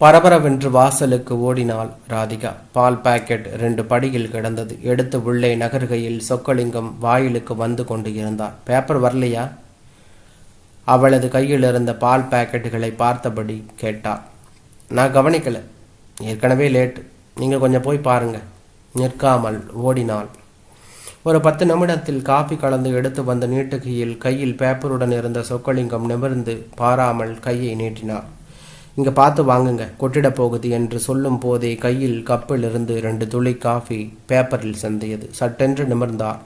பரபரவென்று வாசலுக்கு ஓடினாள் ராதிகா. பால் பாக்கெட் ரெண்டு படியில் கிடந்தது. எடுத்து உள்ளே நகர்கையில் சொக்கலிங்கம் வாயிலுக்கு வந்து கொண்டு இருந்தார். பேப்பர் வரலையா? அவளது கையில் இருந்த பால் பாக்கெட்டுகளை பார்த்தபடி கேட்டார். நான் கவனிக்கல. ஏற்கனவே லேட் நீங்கள் கொஞ்சம் போய் பாருங்க. நிற்காமல் ஓடினாள். ஒரு பத்து நிமிடத்தில் காபி கலந்து எடுத்து வந்த நீட்டுகையில் கையில் பேப்பருடன் இருந்த சொக்கலிங்கம் நிமிர்ந்து பாராமல் கையை நீட்டினார். இங்க பார்த்து வாங்குங்க. கொட்டிட போகுது என்று சொல்லும் போதே கையில் கப்பிலிருந்து ரெண்டு துளி காஃபி பேப்பரில் சந்தியது. சட்டென்று நிமிர்ந்தார்.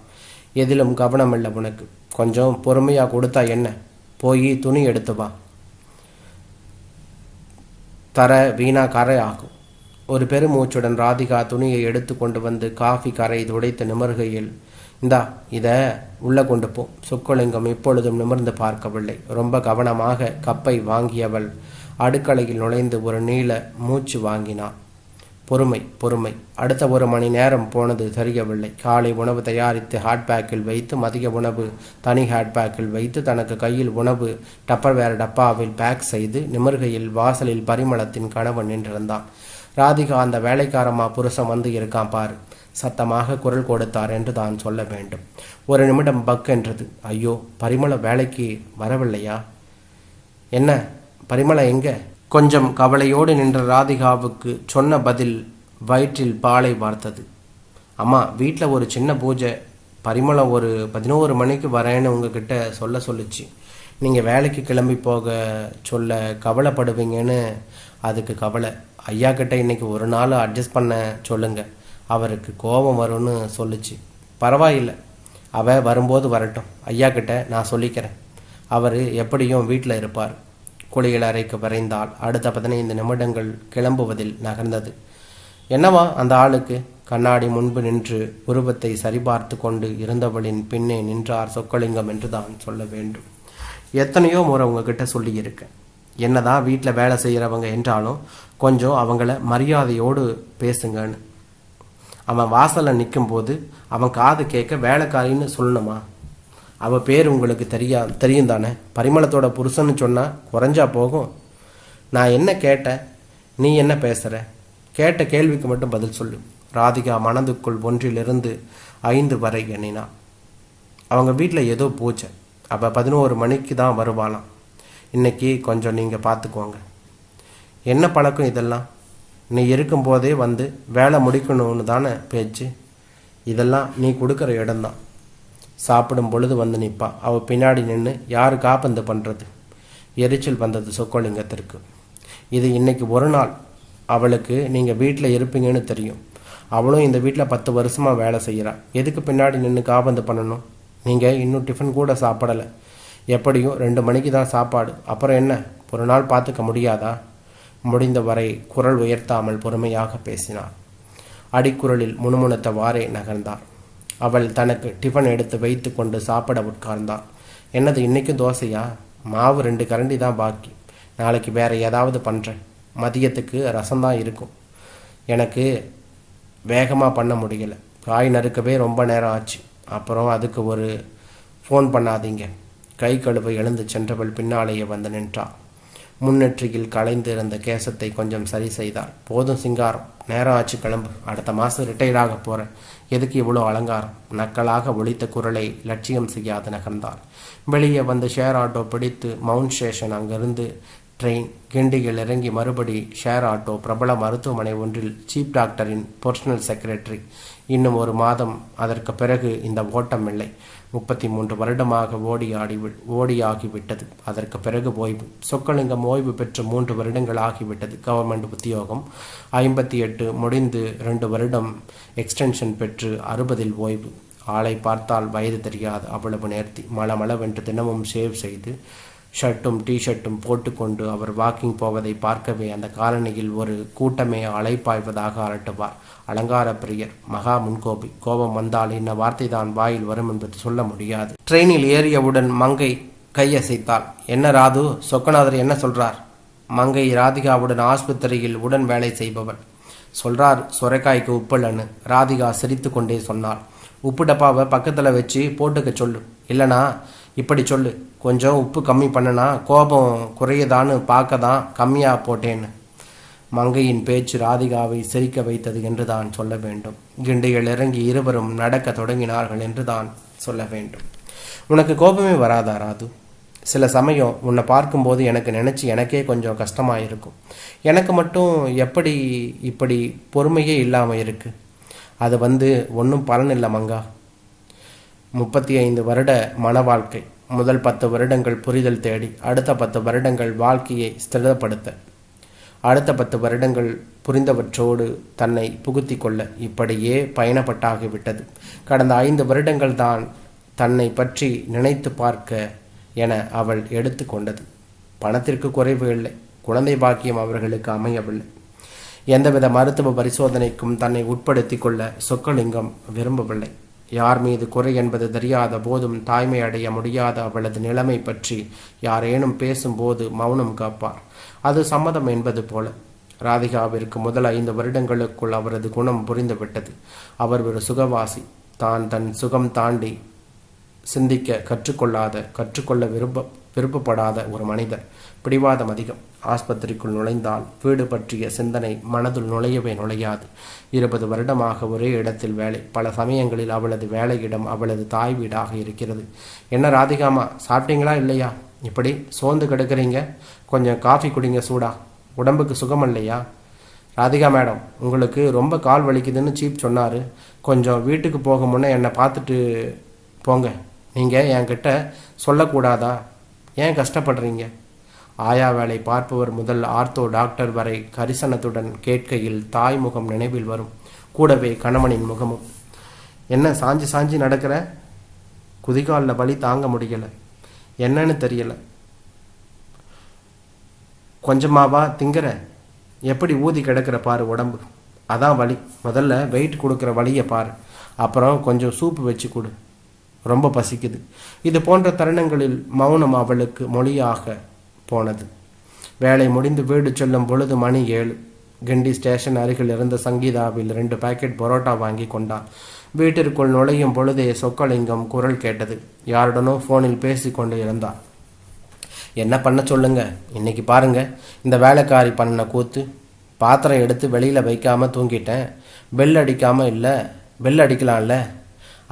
எதிலும் கவனமில்லை உனக்கு. கொஞ்சம் பொறுமையா கொடுத்தா என்ன? போய் துணி எடுத்து வா. தர வீணா கரை ஆகும். ஒரு பெருமூச்சுடன் ராதிகா துணியை எடுத்து கொண்டு வந்து காஃபி கரை துடைத்து நிமர்கையில் இந்தா இதை உள்ள கொண்டு போ. சொக்கலிங்கம் இப்பொழுதும் நிமிர்ந்து பார்க்கவில்லை. ரொம்ப கவனமாக கப்பை வாங்கியவள் அடுக்கலையில் நுழைந்து ஒரு நீள மூச்சு வாங்கினான் பொறுமை பொறுமை. அடுத்த ஒரு மணி நேரம் போனது தெரியவில்லை. காலை உணவு தயாரித்து ஹாட் பேக்கில் வைத்து மதிய உணவு தனி ஹாட்பேக்கில் வைத்து தனக்கு கையில் உணவு டப்பர்வேர் டப்பாவில் பேக் செய்து நிமிர்கையில் வாசலில் பரிமளத்தின் கணவன் நின்றிருந்தான். ராதிகா அந்த வேலைக்காரமா புருஷன் வந்து இருக்கான் பாரு. சத்தமாக குரல் கொடுத்தார் என்று தான் சொல்ல வேண்டும். ஒரு நிமிடம் பக் என்றது. ஐயோ பரிமள வேலைக்கு வரவில்லையா? என்ன? பரிமளம் எங்க? கொஞ்சம் கவலையோடு நின்ற ராதிகாவுக்கு சொன்ன பதில் வயிற்றில் பாலை வார்த்தது. அம்மா வீட்டில் ஒரு சின்ன பூஜை. பரிமளம் ஒரு பதினோரு மணிக்கு வரேன்னு உங்ககிட்ட சொல்ல சொல்லுச்சு. நீங்கள் வேலைக்கு கிளம்பி போக சொல்ல கவலைப்படுவீங்கன்னு அதுக்கு கவலை. ஐயா கிட்ட இன்னைக்கு ஒரு நாள் அட்ஜஸ்ட் பண்ண சொல்லுங்க. அவருக்கு கோபம் வரும்னு சொல்லுச்சு. பரவாயில்லை. அவ வரும்போது வரட்டும். ஐயா கிட்ட நான் சொல்லிக்கிறேன். அவர் எப்படியும் வீட்டில் இருப்பார். குளியல் அறைக்கு விரைந்தால் அடுத்த பதினைந்து நிமிடங்கள் கிளம்புவதில் நகர்ந்தது. என்னவா அந்த ஆளுக்கு? கண்ணாடி முன்பு நின்று உருவத்தை சரிபார்த்து கொண்டு இருந்தவளின் பின்னே நின்றார் சொக்கலிங்கம் என்று தான் சொல்ல வேண்டும். எத்தனையோ முறை உங்ககிட்ட சொல்லியிருக்கேன் என்னதான் வீட்டில் வேலை செய்கிறவங்க என்றாலும் கொஞ்சம் அவங்கள மரியாதையோடு பேசுங்கன்னு. அவன் வாசலில் நிற்கும்போது அவன் காது கேட்க வேலைக்காரின்னு சொல்லணுமா? அவள் பேர் உங்களுக்கு தெரியா தெரியும் தானே? பரிமளத்தோட புருஷன்னு சொன்னால் குறைஞ்சா போகும். நான் என்ன கேட்டேன் நீ என்ன பேசுகிற கேட்ட கேள்விக்கு மட்டும் பதில் சொல்லு. ராதிகா மனதுக்குள் ஒன்றிலிருந்து ஐந்து வரை எண்ணினா. அவங்க வீட்டில் ஏதோ பூஜை. அப்போ பதினோரு மணிக்கு தான் வருவாளாம். இன்னைக்கு கொஞ்சம் நீங்கள் பார்த்துக்கோங்க என்ன பழக்கம் இதெல்லாம்? நீ இருக்கும்போதே வந்து வேலை முடிக்கணும்னு தானே பேச்சு? இதெல்லாம் நீ கொடுக்குற இடம்தான். சாப்பிடும் பொழுது வந்து நிற்பா. அவள் பின்னாடி நின்று யாரு காப்பந்து பண்ணுறது எரிச்சல் வந்தது சொக்கோலிங்கத்திற்கு. இது இன்னைக்கு ஒரு நாள். அவளுக்கு நீங்கள் வீட்டில் இருப்பீங்கன்னு தெரியும். அவளும் இந்த வீட்டில் பத்து வருஷமாக வேலை செய்கிறாள் எதுக்கு பின்னாடி நின்று காபந்து பண்ணணும்? நீங்கள் இன்னும் டிஃபன் கூட சாப்பிடலை. எப்படியும் ரெண்டு மணிக்கு தான் சாப்பாடு. அப்புறம் என்ன? ஒரு நாள் பார்த்துக்க முடியாதா? முடிந்தவரை குரல் உயர்த்தாமல் பொறுமையாக பேசினார். அடிக்குரலில் முணுமுணுத்தவாறே நகர்ந்தார். அவள் தனக்கு டிஃபன் எடுத்து வைத்து கொண்டு சாப்பிட உட்கார்ந்தாள். என்னது இன்னைக்கும் தோசையா? மாவு ரெண்டு கரண்டி தான் பாக்கி. நாளைக்கு வேற ஏதாவது பண்ணுறேன் மதியத்துக்கு ரசம்தான் இருக்கும். எனக்கு வேகமாக பண்ண முடியல. காய் நறுக்கவே ரொம்ப நேரம் ஆச்சு. அப்புறம் அதுக்கு ஒரு ஃபோன் பண்ணாதீங்க. கை கழுவை எழுந்து சென்றவள் பின்னாலேயே வந்து நின்றாள் முன்னெற்றியில் களைந்து இருந்த கேசத்தை கொஞ்சம் சரி செய்தார் போதும் சிங்காரம். நேரம் ஆச்சு கிளம்பு. அடுத்த மாதம் ரிட்டையர் ஆக போகிறேன் எதுக்கு இவ்வளோ அலங்காரம்? நக்கலாக ஒழித்த குரலை லட்சியம் செய்யாது நகர்ந்தார். வெளியே வந்து ஷேர் ஆட்டோ பிடித்து மவுண்ட் ஸ்டேஷன் அங்கிருந்து ட்ரெயின் கிண்டியில் இறங்கி மறுபடி ஷேர் ஆட்டோ பிரபல மருத்துவமனை ஒன்றில் சீஃப் டாக்டரின் பர்சனல் செக்ரட்டரி இன்னும் ஒரு மாதம் அதற்கு பிறகு இந்த ஓட்டம் இல்லை. முப்பத்தி மூன்று வருடமாக ஓடி ஆடி ஓடியாகிவிட்டது அதற்கு பிறகு ஓய்வு சொக்கலிங்கம் ஓய்வு பெற்று மூன்று வருடங்கள் ஆகிவிட்டது. கவர்மெண்ட் உத்தியோகம் ஐம்பத்தி எட்டு முடிந்து ரெண்டு வருடம் எக்ஸ்டென்ஷன் பெற்று அறுபதில் ஓய்வு. ஆளை பார்த்தால் வயது தெரியாது அவ்வளவு நேர்த்தி. மளமளவென்று தினமும் ஷேவ் செய்து ஷர்ட்டும் டிஷர்ட்டும் போட்டுக்கொண்டு அவர் வாக்கிங் போவதை பார்க்கவே அந்த காலனியில் ஒரு கூட்டமே அலைப்பாய்வதாக அரட்டுவார். அலங்கார பிரியர் மகா முன்கோபி கோபம் வந்தால் இந்த வார்த்தை தான் வாயில் வரும் என்பது சொல்ல முடியாது. ட்ரெயினில் ஏறியவுடன் மங்கை கையசைத்தாள். என்ன ராது? சொக்கநாதர் என்ன சொல்றார்? மங்கை ராதிகாவுடன் ஆஸ்பத்திரியில் உடன் வேலை செய்பவள். சொல்றார் சுரைக்காய்க்கு உப்பில்லன்னு ராதிகா சிரித்து கொண்டே சொன்னாள். உப்பு டப்பாவை பக்கத்தில் வச்சு போட்டுக்க சொல்லு. இல்லைனா இப்படி சொல்லு. கொஞ்சம் உப்பு கம்மி பண்ணனா கோபம் குறையுதான்னு பார்க்க தான் கம்மியாக போட்டேன்னு. மங்கையின் பேச்சு ராதிகாவை சிரிக்க வைத்தது என்று தான் சொல்ல வேண்டும். கிண்டிகள் இறங்கி இருவரும் நடக்க தொடங்கினார்கள் என்று தான் சொல்ல வேண்டும். உனக்கு கோபமே வராதா ராது? சில சமயம் உன்னை பார்க்கும்போது எனக்கு நினச்சி எனக்கே கொஞ்சம் கஷ்டமாக இருக்கும் எனக்கு மட்டும் எப்படி இப்படி பொறுமையே இல்லாமல் இருக்கு? அது வந்து ஒன்றும் பலன் இல்லை மங்கா. முப்பத்தி ஐந்து வருட மன வாழ்க்கை முதல் பத்து வருடங்கள் புரிதல் தேடி அடுத்த பத்து வருடங்கள் வாழ்க்கையை ஸ்திரப்படுத்த. அடுத்த பத்து வருடங்கள் புரிந்தவற்றோடு தன்னை புகுத்தி கொள்ள இப்படியே பயணப்பட்டாகிவிட்டது கடந்த ஐந்து வருடங்கள் தான் தன்னை பற்றி நினைத்து பார்க்க என அவள் எடுத்துக்கொண்டது பணத்திற்கு குறைவு இல்லை குழந்தை பாக்கியம் அவர்களுக்கு அமையவில்லை. எந்தவித மருத்துவ பரிசோதனைக்கும் தன்னை உட்படுத்தி கொள்ள சொக்கலிங்கம் விரும்பவில்லை. யார் மீது குறை என்பது தெரியாத போதும் தாய்மை அடைய முடியாத அவளது நிலைமை பற்றி யாரேனும் பேசும்போது மௌனம் காப்பார். அது சம்மதம் என்பது போல. ராதிகாவிற்கு முதல் ஐந்து வருடங்களுக்குள் அவரது குணம் புரிந்துவிட்டது. அவர் ஒரு சுகவாசி. தான் தன் சுகம் தாண்டி சிந்திக்க கற்றுக்கொள்ளாத கற்றுக்கொள்ள விரும்ப விருப்பப்படாத ஒரு மனிதர். பிடிவாதம் அதிகம். ஆஸ்பத்திரிக்குள் நுழைந்தால் வீடு பற்றிய சிந்தனை மனதுள் நுழையவே நுழையாது. இருபது வருடமாக ஒரே இடத்தில் வேலை. பல சமயங்களில் அவளது வேலையிடம் அவளது தாய் வீடாக இருக்கிறது. என்ன ராதிகாமா சாப்பிட்டீங்களா இல்லையா? இப்படி சோர்ந்து கிடக்குறீங்க? கொஞ்சம் காஃபி குடிங்க சூடா. உடம்புக்கு சுகம் இல்லையா ராதிகா மேடம் உங்களுக்கு ரொம்ப கால் வலிக்குதுன்னு சீப் சொன்னார். கொஞ்சம் வீட்டுக்கு போக முன்னே என்னை பார்த்துட்டு போங்க. நீங்கள் என்கிட்ட சொல்லக்கூடாதா? ஏன் கஷ்டப்படுறீங்க? ஆயா வேலை பார்ப்பவர் முதல் ஆர்த்தோ டாக்டர் வரை கரிசனத்துடன் கேட்கையில் தாய் முகம் நினைவில் வரும். கூடவே கணவனின் முகமும். என்ன சாஞ்சி சாஞ்சி நடக்கிற? குதிகாலில் வலி தாங்க முடியலை. என்னன்னு தெரியலை. கொஞ்சமாவா திங்கிற? எப்படி ஊதி கிடக்கிற பாரு உடம்பு. அதான் வலி. முதல்ல வெயிட் கொடுக்குற வழியை பாரு. அப்புறம் கொஞ்சம் சூப்பு வச்சு கொடு. ரொம்ப பசிக்குது. இது போன்ற தருணங்களில் மௌனம் அவளுக்கு மொழியாக போனது. வேலை முடிந்து வீடு செல்லும் பொழுது மணி ஏழு. கிண்டி ஸ்டேஷன் அருகில் இருந்த சங்கீதாவில் ரெண்டு பாக்கெட் பரோட்டா வாங்கி கொண்டார் வீட்டிற்குள் நுழையும் பொழுதே சொக்கலிங்கம் குரல் கேட்டது. யாருடனோ ஃபோனில் பேசி கொண்டு இருந்தார் என்ன பண்ண சொல்லுங்க? இன்னைக்கு பாருங்க. இந்த வேலைக்காரி பண்ண கூத்து. பாத்திரம் எடுத்து வெளியில் வைக்காம தூங்கிட்டேன். பெல் அடிக்காமல் இல்லை. பெல் அடிக்கலாம்ல.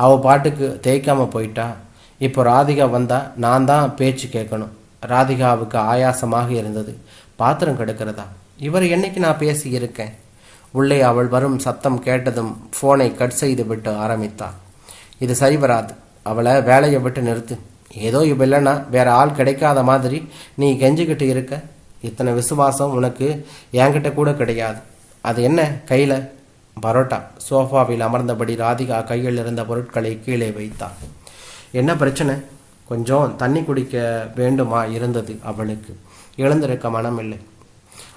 அவள் பாட்டுக்கு தேய்க்காமல் போயிட்டா. இப்போ ராதிகா வந்தா நான் தான் பேச்சு கேட்கணும். ராதிகாவுக்கு ஆயாசமாக இருந்தது. பாத்திரம் கெடுக்கிறதா? இவர் என்னைக்கு நான் பேசி இருக்கேன்? உள்ளே அவள் வரும் சத்தம் கேட்டதும் ஃபோனை கட் செய்து விட்டு ஆரம்பித்தாள் இது சரி வராது அவளை வேலையை விட்டு நிறுத்து. ஏதோ இவ இல்லைன்னா வேற ஆள் கிடைக்காத மாதிரி நீ கெஞ்சிக்கிட்டு இருக்க. இத்தனை விசுவாசம் உனக்கு என்கிட்ட கூட கிடையாது. அது என்ன? கையில் பரோட்டா. சோஃபாவில் அமர்ந்தபடி ராதிகா கையில் இருந்த பொருட்களை கீழே வைத்தாள். என்ன பிரச்சனை? கொஞ்சம் தண்ணி குடிக்க வேண்டுமா? இருந்தது அவளுக்கு. எழுந்திருக்க மனமில்லை.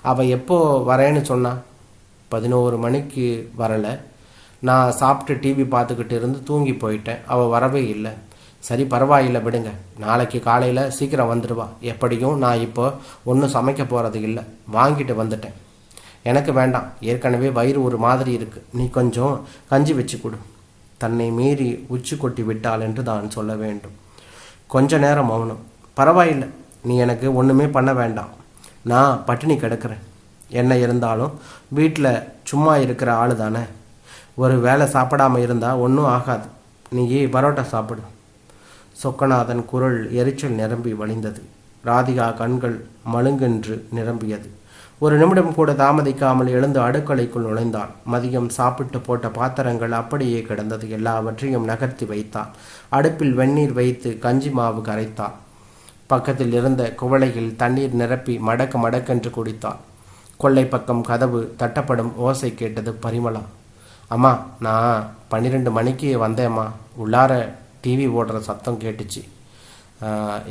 அவள் எப்போ வரேன்னு சொன்னா? பதினோரு மணிக்கு வரலை. நான் சாப்பிட்டு டிவி பார்த்துக்கிட்டு இருந்து தூங்கி போயிட்டேன். அவள் வரவே இல்லை. சரி பரவாயில்லை விடுங்க. நாளைக்கு காலையில் சீக்கிரம் வந்துடுவா. எப்படியும் நான் இப்போ ஒன்றும் சமைக்க போகிறது இல்லை. வாங்கிட்டு வந்துட்டேன். எனக்கு வேண்டாம். ஏற்கனவே வயிறு ஒரு மாதிரி இருக்கு. நீ கொஞ்சம் கஞ்சி வச்சு கொடு. தன்னை மீறி உச்சி கொட்டி விட்டாள் என்று தான் சொல்ல வேண்டும். கொஞ்ச நேரம் மௌனம். பரவாயில்லை. நீ எனக்கு ஒன்றுமே பண்ண வேண்டாம். நான் பட்டினி கிடக்கிறேன். என்ன இருந்தாலும் வீட்டில் சும்மா இருக்கிற ஆள் தானே. ஒரு வேலை சாப்பிடாம இருந்தால் ஒன்றும் ஆகாது. நீ பரோட்டா சாப்பிடு. சொக்கநாதன் குரல் எரிச்சல் நிரம்பி வழிந்தது. ராதிகா கண்கள் மழுங்கென்று நிரம்பியது. ஒரு நிமிடம் கூட தாமதிக்காமல் எழுந்து அடுக்கலைக்குள் நுழைந்தான். மதியம் சாப்பிட்டு போட்ட பாத்திரங்கள் அப்படியே கிடந்தது. எல்லாவற்றையும் நகர்த்தி வைத்தாள் அடுப்பில் வெந்நீர் வைத்து கஞ்சி மாவு கரைத்தான். பக்கத்தில் இருந்த குவளையில் தண்ணீர் நிரப்பி மடக்கு மடக்கென்று குடித்தாள் கொள்ளை பக்கம் கதவு தட்டப்படும் ஓசை கேட்டது பரிமளா. அம்மா நான் பன்னிரெண்டு மணிக்கு வந்தேம்மா. உள்ளார டிவி ஓடுற சத்தம் கேட்டுச்சு.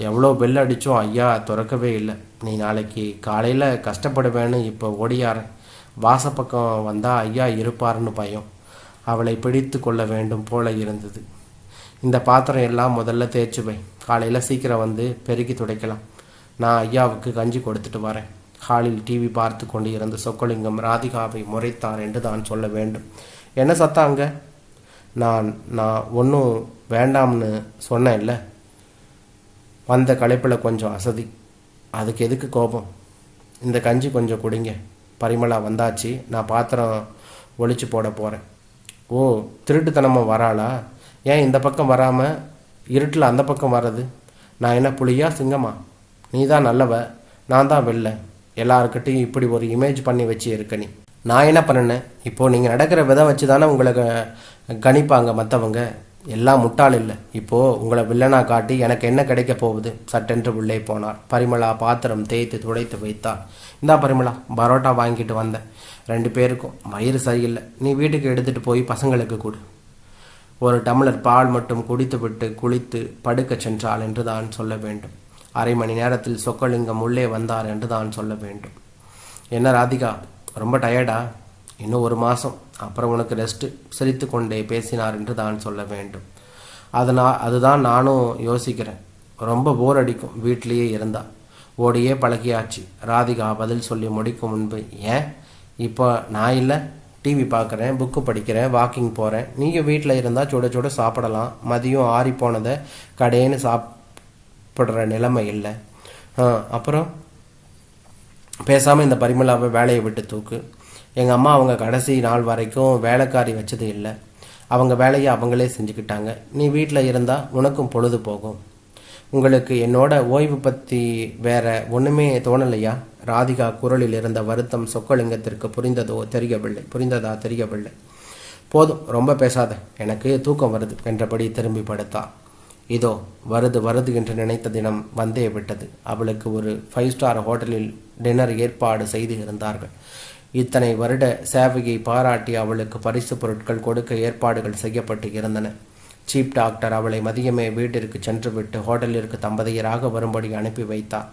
எவ்வளோ பெல் அடித்தோம் ஐயா திறக்கவே இல்லை. நீ நாளைக்கு காலையில் கஷ்டப்படுவேன்னு இப்போ ஓடியாரேன் வாசப்பக்கம் வந்தால் ஐயா இருப்பாருன்னு பயம். அவளை பிடித்து கொள்ள வேண்டும் போல இருந்தது. இந்த பாத்திரம் எல்லாம் முதல்ல தேய்ச்சி வை. காலையில் சீக்கிரம் வந்து பெருக்கி துடைக்கலாம். நான் ஐயாவுக்கு கஞ்சி கொடுத்துட்டு வரேன். ஹாலில் டிவி பார்த்து கொண்டு இருந்த சொக்கலிங்கம் ராதிகாவை முறைத்தார் என்று தான் சொல்ல வேண்டும். என்ன சத்தம் நான் நான் ஒன்றும் வேண்டாம்னு சொன்னேன்ல. வந்த களைப்பில் கொஞ்சம் அசதி. அதுக்கு எதுக்கு கோபம்? இந்த கஞ்சி கொஞ்சம் குடிங்க. பரிமளா வந்தாச்சு. நான் பாத்திரம் ஒழிச்சு போட போகிறேன் ஓ திருட்டுத்தனமாக வராளா? ஏன் இந்த பக்கம் வராமல் இருட்டில் அந்த பக்கம் வர்றது? நான் என்ன புலியா சிங்கமா? நீ தான் நல்லவ. நான் தான் வெள்ளை. எல்லாருக்கிட்டையும் இப்படி ஒரு இமேஜ் பண்ணி வச்சு இருக்க நீ. நான் என்ன பண்ணினேன்? இப்போது நீங்கள் நடக்கிற விதம் வச்சு தானே உங்களை கணிப்பாங்க மற்றவங்க எல்லாம் முட்டாள் இல்லை. இப்போது உங்களை வில்லனா காட்டி எனக்கு என்ன கிடைக்க போகுது? சட்டென்று உள்ளே போனார். பரிமளா பாத்திரம் தேய்த்து துடைத்து வைத்தார். இந்தா பரிமளா பரோட்டா வாங்கிட்டு வந்தேன். ரெண்டு பேருக்கும் வயிறு சரியில்லை. நீ வீட்டுக்கு எடுத்துகிட்டு போய் பசங்களுக்கு கொடு. ஒரு டம்ளர் பால் மட்டும் குடித்துவிட்டு குளித்து படுக்கச் சென்றாள் என்று தான் சொல்ல வேண்டும். அரை மணி நேரத்தில் சொக்கலிங்கம் உள்ளே வந்தார் என்று தான் சொல்ல வேண்டும். என்ன ராதிகா ரொம்ப டயர்டா இன்னும் ஒரு மாதம் அப்புறம் உனக்கு ரெஸ்ட்டு சிரித்து கொண்டே பேசினார் என்று தான் சொல்ல வேண்டும். அதனால் அதுதான் நானும் யோசிக்கிறேன். ரொம்ப போர் அடிக்கும். வீட்டிலேயே இருந்தா. ஓடியே பழகியாச்சு. ராதிகா பதில் சொல்லி முடிக்கும் முன்பு ஏன்? இப்போ நான் இல்லை. டிவி பார்க்குறேன் புக்கு படிக்கிறேன் வாக்கிங் போகிறேன் நீங்கள் வீட்டில் இருந்தால் சுட சுட சாப்பிடலாம். மதியம் ஆறி போனதை கடையேன்னு சாப்பிட்ற நிலைமை இல்லை. அப்புறம்? பேசாமல் இந்த பரிமளாவை வேலையை விட்டு தூக்கு. எங்கள் அம்மா அவங்க கடைசி நாள் வரைக்கும் வேலைக்காரி வச்சது இல்லை. அவங்க வேலையை அவங்களே செஞ்சுக்கிட்டாங்க. நீ வீட்டில் இருந்தால் உனக்கும் பொழுது போகும். உங்களுக்கு என்னோட ஓய்வு பற்றி வேற ஒன்றுமே தோணலையா? ராதிகா குரலில் இருந்த வருத்தம் சொக்கலிங்கத்திற்கு புரிந்ததோ தெரியவில்லை. புரிந்ததா தெரியவில்லை. போதும் ரொம்ப பேசாத. எனக்கு தூக்கம் வருது என்றபடி திரும்பி படுத்தாள் இதோ வருது வருது என்று நினைத்த தினம் வந்தே விட்டது. அவளுக்கு ஒரு ஃபைவ் ஸ்டார் ஹோட்டலில் டின்னர் ஏற்பாடு செய்து இருந்தார்கள். இத்தனை வருட சேவையை பாராட்டி அவளுக்கு பரிசு பொருட்கள் கொடுக்க ஏற்பாடுகள் செய்யப்பட்டு இருந்தன. சீப் டாக்டர் அவளை மதியமே வீட்டிற்கு சென்றுவிட்டு ஹோட்டலிற்கு தம்பதியராக வரும்படி அனுப்பி வைத்தார்.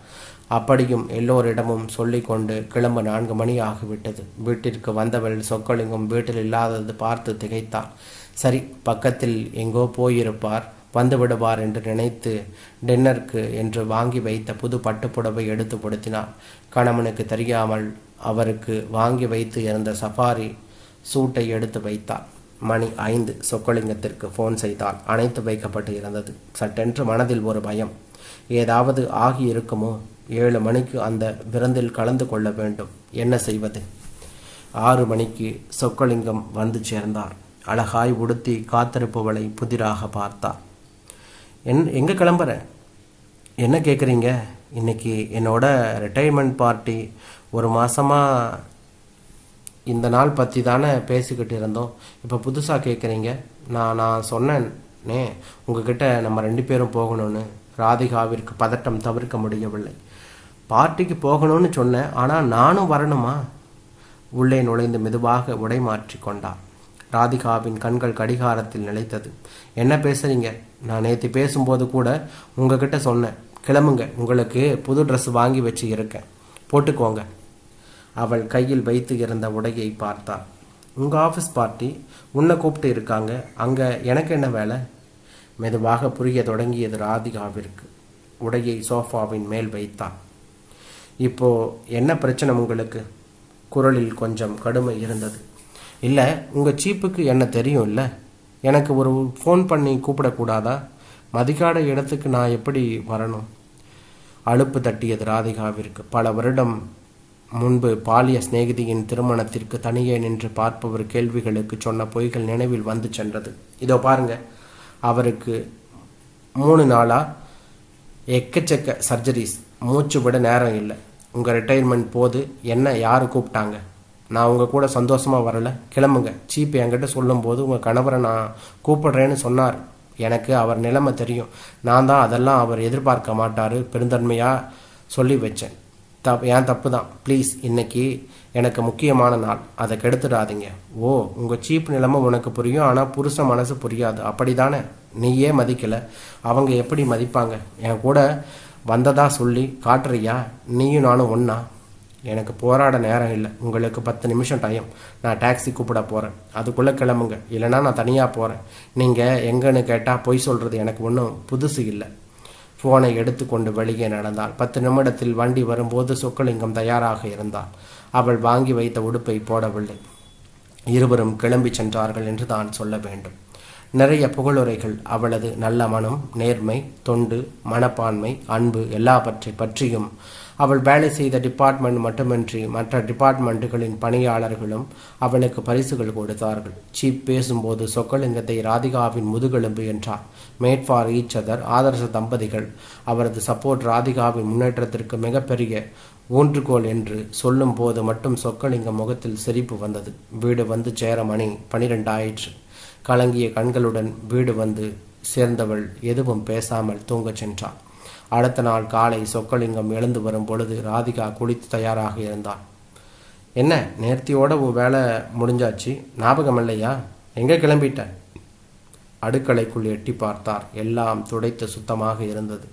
அப்படியும் எல்லோரிடமும் சொல்லிக்கொண்டு கிளம்ப நான்கு மணி ஆகிவிட்டது. வீட்டிற்கு வந்தவள் சொக்கலிங்கம் வீட்டில் இல்லாதது பார்த்து திகைத்தார் சரி பக்கத்தில் எங்கோ போயிருப்பார் வந்து விடுவார் என்று நினைத்து டின்னருக்கு என்று வாங்கி வைத்த புது பட்டுப்புடவை எடுத்து பொடுத்தினார் கணவனுக்கு தெரியாமல் அவருக்கு வாங்கி வைத்து இருந்த சஃபாரி சூட்டை எடுத்து வைத்தார் மணி ஐந்து. சொக்கலிங்கத்திற்கு ஃபோன் செய்தால் அணைத்து வைக்கப்பட்டு இருந்தது. சட்டென்று மனதில் ஒரு பயம். ஏதாவது ஆகி இருக்குமோ? ஏழு மணிக்கு அந்த விருந்தில் கலந்து கொள்ள வேண்டும். என்ன செய்வது? ஆறு மணிக்கு சொக்கலிங்கம் வந்து சேர்ந்தார். அழகாய் உடுத்தி காத்திருப்பவளை புதிராக பார்த்தார். என் எங்கே கிளம்புற? என்ன கேட்குறீங்க இன்னைக்கு என்னோட ரிட்டையர்மெண்ட் பார்ட்டி ஒரு மாதமாக இந்த நாள் பற்றி தானே பேசிக்கிட்டு இருந்தோம். இப்போ புதுசாக கேட்குறீங்க நான் நான் சொன்னேனே உங்ககிட்ட நம்ம ரெண்டு பேரும் போகணும்னு. ராதிகாவிற்கு பதட்டம் தவிர்க்க முடியவில்லை. பார்ட்டிக்கு போகணும்னு சொன்னேன். ஆனால் நானும் வரணுமா? உள்ளே நுழைந்து மெதுவாக உடை மாற்றி கொண்டார் ராதிகாவின் கண்கள் கடிகாரத்தில் நிலைத்தது. என்ன பேசுறீங்க? நான் நேற்று பேசும்போது கூட உங்ககிட்ட சொன்னேன். கிளம்புங்க. உங்களுக்கு புது ட்ரெஸ் வாங்கி வச்சு இருக்கேன் போட்டுக்கோங்க. அவள் கையில் வைத்து இருந்த உடையை பார்த்தாள். உங்கள் ஆஃபீஸ் பார்ட்டி உன்னை கூப்பிட்டு இருக்காங்க. அங்கே எனக்கு என்ன வேலை? மெதுவாக புரிய தொடங்கியது ராதிகாவிற்கு. உடையை சோஃபாவின் மேல் வைத்தாள். இப்போ என்ன பிரச்சனை உங்களுக்கு? குரலில் கொஞ்சம் கடுமை இருந்தது. இல்லை உங்கள் சீப்புக்கு என்ன தெரியும் இல்லை? எனக்கு ஒரு ஃபோன் பண்ணி கூப்பிடக்கூடாதா? மதிக்காட இடத்துக்கு நான் எப்படி வரணும்? அலுப்பு தட்டியது ராதிகாவிற்கு. பல வருடம் முன்பு பாலிய சிநேகிதியின் திருமணத்திற்கு தனியே நின்று பார்ப்பவர் கேள்விகளுக்கு சொன்ன பொய்கள் நினைவில் வந்து சென்றது. இதோ பாருங்க அவருக்கு மூணு நாளா எக்கச்சக்க சர்ஜரிஸ் மூச்சு விட நேரம் இல்லை. உங்கள் ரிட்டையர்மெண்ட் போது என்ன யார் கூப்பிட்டாங்க? நான் உங்கள் கூட சந்தோஷமாக வரல. கிளம்புங்க. சீப் என்கிட்ட சொல்லும்போது உங்கள் கணவரை நான் கூப்பிடுறேன்னு சொன்னார். எனக்கு அவர் நிலைமை தெரியும். நான் தான் அதெல்லாம் அவர் எதிர்பார்க்க மாட்டார் பெருந்தன்மையாக சொல்லி வச்சேன். தப் ஏன் தப்பு தான். ப்ளீஸ் இன்னைக்கு எனக்கு முக்கியமான நாள். அதை கெடுத்துடாதீங்க. ஓ உங்கள் சீப் நிலைமை உனக்கு புரியும் ஆனால் புருஷ மனசு புரியாது. அப்படி தானே நீயே மதிக்கலை. அவங்க எப்படி மதிப்பாங்க? என் கூட வந்ததா சொல்லி காட்டுறியா? நீயும் நானும் ஒன்றா எனக்கு போராட நேரம் இல்லை. உங்களுக்கு பத்து நிமிஷம் டைம் நான் டாக்ஸி கூப்பிட போகிறேன் அதுக்குள்ளே கிளம்புங்க. இல்லைன்னா நான் தனியாக போகிறேன் நீங்கள் எங்கன்னு கேட்டால் பொய் சொல்கிறது எனக்கு ஒன்றும் புதுசு இல்லை. ஃபோனை எடுத்துக்கொண்டு வெளியே நடந்தாள். பத்து நிமிடத்தில் வண்டி வரும்போது சொக்கலிங்கம் தயாராக இருந்தாள். அவள் வாங்கி வைத்த உடுப்பை போடவில்லை. இருவரும் கிளம்பி சென்றார்கள் என்று தான் சொல்ல வேண்டும். நிறைய புகழுரைகள் அவளது நல்ல மனம் நேர்மை தொண்டு மனப்பான்மை அன்பு எல்லாவற்றை பற்றியும் அவள் வேலை செய்த டிபார்ட்மெண்ட் மட்டுமின்றி மற்ற டிபார்ட்மெண்ட்டுகளின் பணியாளர்களும் அவளுக்கு பரிசுகள் கொடுத்தார்கள். சீப் பேசும்போது சொக்கலிங்கத்தை ராதிகாவின் முதுகெலும்பு என்றார். மேட் ஃபார் ஈச் அதர் ஆதர்ச தம்பதிகள். அவரது சப்போர்ட் ராதிகாவின் முன்னேற்றத்திற்கு மிகப்பெரிய ஊன்றுகோல் என்று சொல்லும் போது மட்டும் சொக்கலிங்கம் முகத்தில் சிரிப்பு வந்தது. வீடு வந்து சேர மணி பனிரெண்டாயிற்று. கலங்கிய கண்களுடன் வீடு வந்து சேர்ந்தவள் எதுவும் பேசாமல் தூங்கச் சென்றாள். அடுத்த நாள் காலை சொக்கலிங்கம் எழுந்து வரும் பொழுது ராதிகா குளித்து தயாராக இருந்தாள். என்ன நேர்த்தியோட உன் வேலை முடிஞ்சாச்சு? ஞாபகம் இல்லையா எங்கே கிளம்பிட்ட? அடுக்கலைக்குள் எட்டி பார்த்தார். எல்லாம் துடைத்து சுத்தமாக இருந்தது.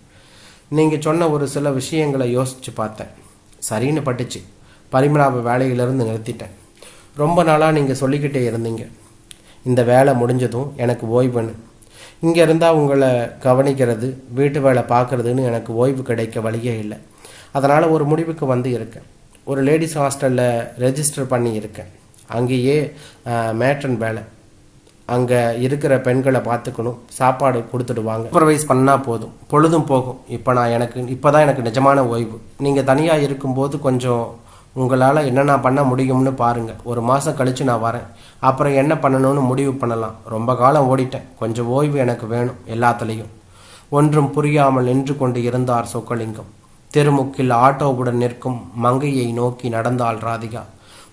நீங்கள் சொன்ன ஒரு சில விஷயங்களை யோசித்து பார்த்தேன். சரின்னு பட்டுச்சு. பரிமளாவை வேலையிலிருந்து நிறுத்திட்டேன். ரொம்ப நாளாக நீங்கள் சொல்லிக்கிட்டே இருந்தீங்க. இந்த வேலை முடிஞ்சதும் எனக்கு ஓய்வுன்னு. இங்கே இருந்தால் உங்களை கவனிக்கிறது வீட்டு வேலை பார்க்குறதுன்னு எனக்கு ஓய்வு கிடைக்க வழியே இல்லை. அதனால் ஒரு முடிவுக்கு வந்து இருக்கேன். ஒரு லேடிஸ் ஹாஸ்டலில் ரெஜிஸ்டர் பண்ணி இருக்கேன். அங்கேயே மேட்ரன் வேலை. அங்கே இருக்கிற பெண்களை பார்த்துக்கணும். சாப்பாடு கொடுத்துடுவாங்க. சூப்பர்வைஸ் பண்ணால் போதும். பொழுதும் போகும். இப்போ நான் எனக்கு இப்போ தான் எனக்கு நிஜமான ஓய்வு. நீங்கள் தனியாக இருக்கும்போது கொஞ்சம் உங்களால் என்னென்ன பண்ண முடியும்னு பாருங்கள் ஒரு மாதம் கழித்து நான் வரேன். அப்புறம் என்ன பண்ணணும்னு முடிவு பண்ணலாம். ரொம்ப காலம் ஓடிட்டேன். கொஞ்சம் ஓய்வு எனக்கு வேணும் எல்லாத்துலேயும். ஒன்றும் புரியாமல் நின்று கொண்டு இருந்தார் சொக்கலிங்கம். தெருமுக்கில் ஆட்டோவுடன் நிற்கும் மங்கையை நோக்கி நடந்தாள் ராதிகா.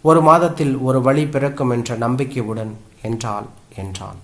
ஒரு மாதத்தில் ஒரு வழி பிறக்கும் என்ற நம்பிக்கையுடன் என்றாள் என்றான்